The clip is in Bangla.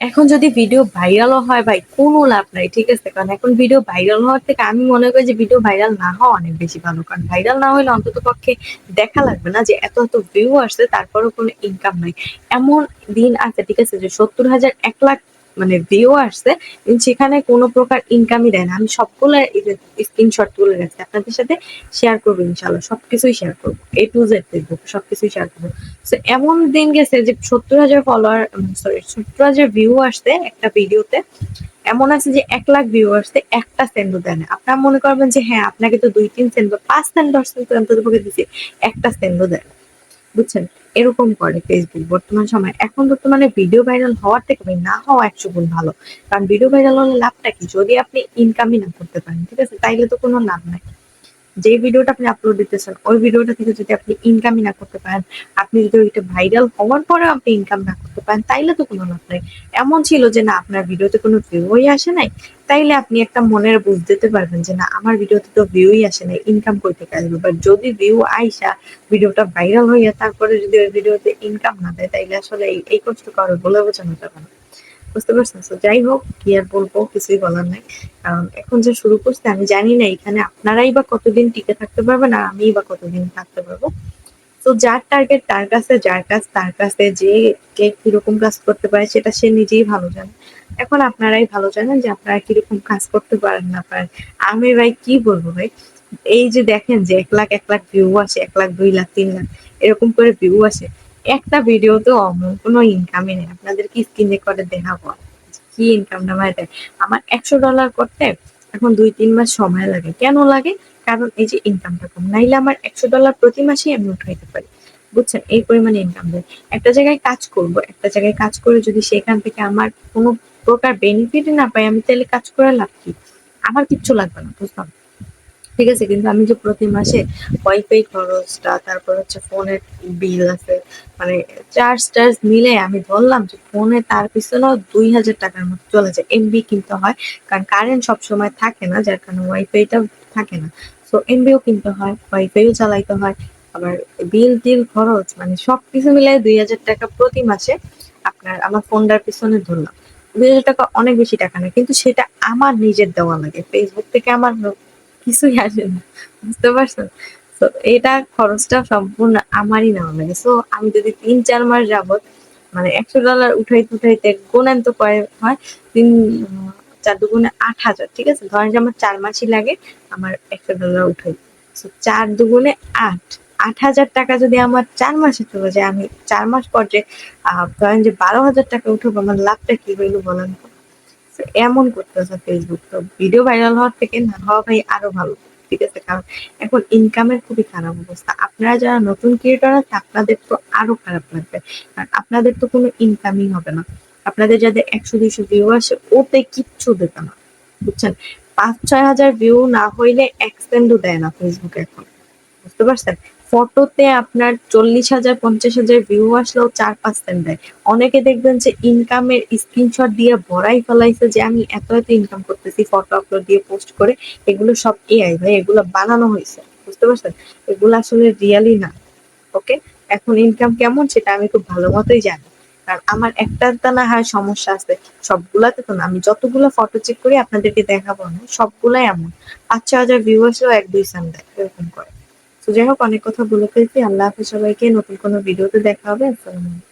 এখন যদি ভিডিও ভাইরালও হয় ভাই, কোনো লাভ নাই, ঠিক আছে? কারণ এখন ভিডিও ভাইরাল হওয়ার থেকে আমি মনে করি যে ভিডিও ভাইরাল না হওয়া অনেক বেশি ভালো। কারণ ভাইরাল না হলে অন্তত পক্ষে দেখা লাগবে না যে এত এত ভিউ আসছে, তারপরও কোনো ইনকাম নাই। এমন দিন আছে, ঠিক আছে? যে সত্তর হাজার, এক লাখ মানে ভিউ আসছে সেখানে কোনো প্রকার ইনকামই দেয় না। আমি সবগুলো স্ক্রিনশট তুলে রাখছি। আপনাদের সাথে শেয়ার করব ইনশাল্লাহ সবকিছুই শেয়ার করব। এ টু জেড ফেসবুক সবকিছুই শেয়ার করব। তো এমন দিন গেছে যে সত্তর হাজার ফলোয়ার সরি সত্তর হাজার ভিউ আসছে একটা ভিডিওতে এমন আছে যে এক লাখ ভিউ আসছে, একটা সেন্ডও দেয় না। আপনারা মনে করবেন যে হ্যাঁ আপনাকে তো দুই, তিন সেন্ড বা পাঁচ সেন্ট দশ সেন্ট অন্তত দিচ্ছে একটা সেন্ডও দেয় না। বুঝছেন? এরকম করে ফেসবুক বর্তমান সময় এখন বর্তমানে ভিডিও ভাইরাল হওয়ার থেকে ভাই না হওয়া একশো গুণ ভালো। কারণ ভিডিও ভাইরাল হলে লাভটা কি? যদি আপনি ইনকামই না করতে পারেন, ঠিক আছে? তাইলে তো কোনো লাভ নাই। যে ভিডিওটা আপনি আপলোড দিতেছেন, ওই ভিডিওটা থেকে যদি আপনি ইনকামই না করতে পারেন, আপনি যদি ওইটা ভাইরাল হওয়ার পরে আপনি ইনকাম না করতে পারেন, তাইলে তো কোনো লাভ নাই। এমন ছিল যে না, আপনার ভিডিওতে কোনো ভিউই আসে নাই, তাইলে আপনি একটা মনের বুঝ দিতে পারবেন যে না, আমার ভিডিওতে তো ভিউই আসে নাই ইনকাম করতে আসবে? বাট যদি ভিউ আইসা, ভিডিওটা ভাইরাল হইয়া তারপরে যদি ওই ভিডিওতে ইনকাম না দেয়, তাইলে আসলে এই- এই কষ্ট কারও বলে বোঝানো যাবে না। বুঝতে পারছেন? তো যাই হোক, কি আর বলব, কিছুই বলার নাই। কারণ এখন যে শুরু করছে, আমি জানি না এখানে আপনারাই বা কতদিন টিকে থাকতে পারবেন আর আমিই বা কতদিন থাকতে পারব। তো যার টার্গেট তার কাছে, যার কাজ তার কাছে, যে কে কীরকম কাজ করতে পারে সেটা সে নিজেই ভালো জানে। এখন আপনারাই ভালো জানেন যে আপনারা কীরকম কাজ করতে পারেন না পারেন। আমি ভাই কি বলব ভাই? এই যে দেখেন যে এক লাখ এক লাখ ভিউ আসে, এক লাখ, দুই লাখ, তিন লাখ, এরকম করে ভিউ আসে। একটা ভিডিওতে অমন, কোনো ইনকামই নেই। আপনাদের কি স্ক্রিনে করে দেখাবো। কি ইনকামটা মানে দেয় আমার একশো ডলার করতে এখন দুই, তিন মাস সময় লাগে। কেন লাগে? কারণ এই যে ইনকামটা কম। নাইলে আমার একশো ডলার প্রতি মাসেই আমি উঠাইতে পারি। বুঝছেন? এই পরিমাণে ইনকাম দেয়। একটা জায়গায় কাজ করব, একটা জায়গায় কাজ করে যদি সেখান থেকে আমার কোনো প্রকার বেনিফিট না পাই, আমি তাহলে কাজ করে লাভ কি? আমার কিচ্ছু লাগবে না, বুঝলাম? ঠিক আছে, কিন্তু আমি যে প্রতি মাসে ওয়াইফাই খরচটা, তারপর হচ্ছে ফোনের বিল আছে মানে চার্জ টার্জ মিলে আমি ধরলাম যে ফোনে তার পিছনেও দুই হাজার টাকার মতো চলে যায়। এমবি কিনতে হয়, কারণ কারেন্ট সবসময় থাকে না, যার কারণে ওয়াইফাইটা থাকে না। তো এমবিও কিনতে হয়, ওয়াইফাইও চালাইতে হয়, আবার বিল টিল খরচ মানে সবকিছু মিলাই দুই হাজার টাকা প্রতি মাসে আপনার আমার ফোনটার পিছনে ধরলাম। দুই হাজার টাকা অনেক বেশি টাকা না, কিন্তু সেটা আমার নিজের দেওয়া লাগে। ফেসবুক থেকে আমার কিছুই আসে না বুঝতে পারছ তো এটা খরচটা সম্পূর্ণ আমারই নেওয়া লাগে। সো আমি যদি তিন চার মাস যাবত মানে একশো ডলার উঠাইতে উঠাইতে গুণেন তো কয় হয়? তিন চার দুগুণে আট হাজার ঠিক আছে? ধরেন যে আমার চার মাসই লাগে আমার একশো ডলার উঠাই। So, চার দুগুণে আট আট হাজার টাকা যদি আমার চার মাসে চলে যায় আমি চার মাস পর যে ধরেন যে বারো হাজার টাকা উঠবো আমার লাভটা কি হইল বলেন তো? So, এমন করতেছে ফেসবুক তো। ভিডিও ভাইরাল হওয়ার থেকে না হওয়া ভাই আরও ভালো ঠিক আছে? কারণ এখন ইনকামের খুবই খারাপ অবস্থা। আপনারা যারা নতুন ক্রিয়েটর আছে আপনাদের তো আরও খারাপ লাগবে। কারণ আপনাদের তো কোনো ইনকামই হবে না। আপনাদের যাদের একশো দুইশো ভিউ আসে ওতে কিচ্ছু দেবে না বুঝছেন? পাঁচ ছয় হাজার ভিউ না হইলে এক সেন্টও দেয় না ফেসবুক এখন বুঝতে পারছেন? ফটোতে আপনার চল্লিশ হাজার, পঞ্চাশ হাজার ভিউ আসলেও চার পাঁচ সেন্ট দেয়। অনেকে দেখবেন যে ইনকামের স্ক্রিনশট দিয়ে ভরাই ফেলাইছে যে আমি এত এত ইনকাম করতেছি ফটো আপলোড দিয়ে পোস্ট করে। এগুলো সব এআই ভাই, এগুলো বানানো হয়েছে, বুঝতে পারছেন? এগুলো আসলে রিয়ালি না ওকে এখন ইনকাম কেমন সেটা আমি খুব ভালো মতোই জানি। কারণ আমার একটা না হয় সমস্যা আছে, সবগুলাতে তো না, আমি যতগুলো ফটো চেক করি, আপনাদেরকে দেখাবো না, সবগুলাই এমন। পাঁচ ছ হাজার ভিউ আসলেও এক দুই সেন্ট দেয়, এরকম করে। তো যাই হোক, অনেক কথা বলে ফেলছি। আল্লাহ হাফেজ সবাইকে। নতুন কোনো ভিডিওতে দেখা হবে। আসসালামু আলাইকুম।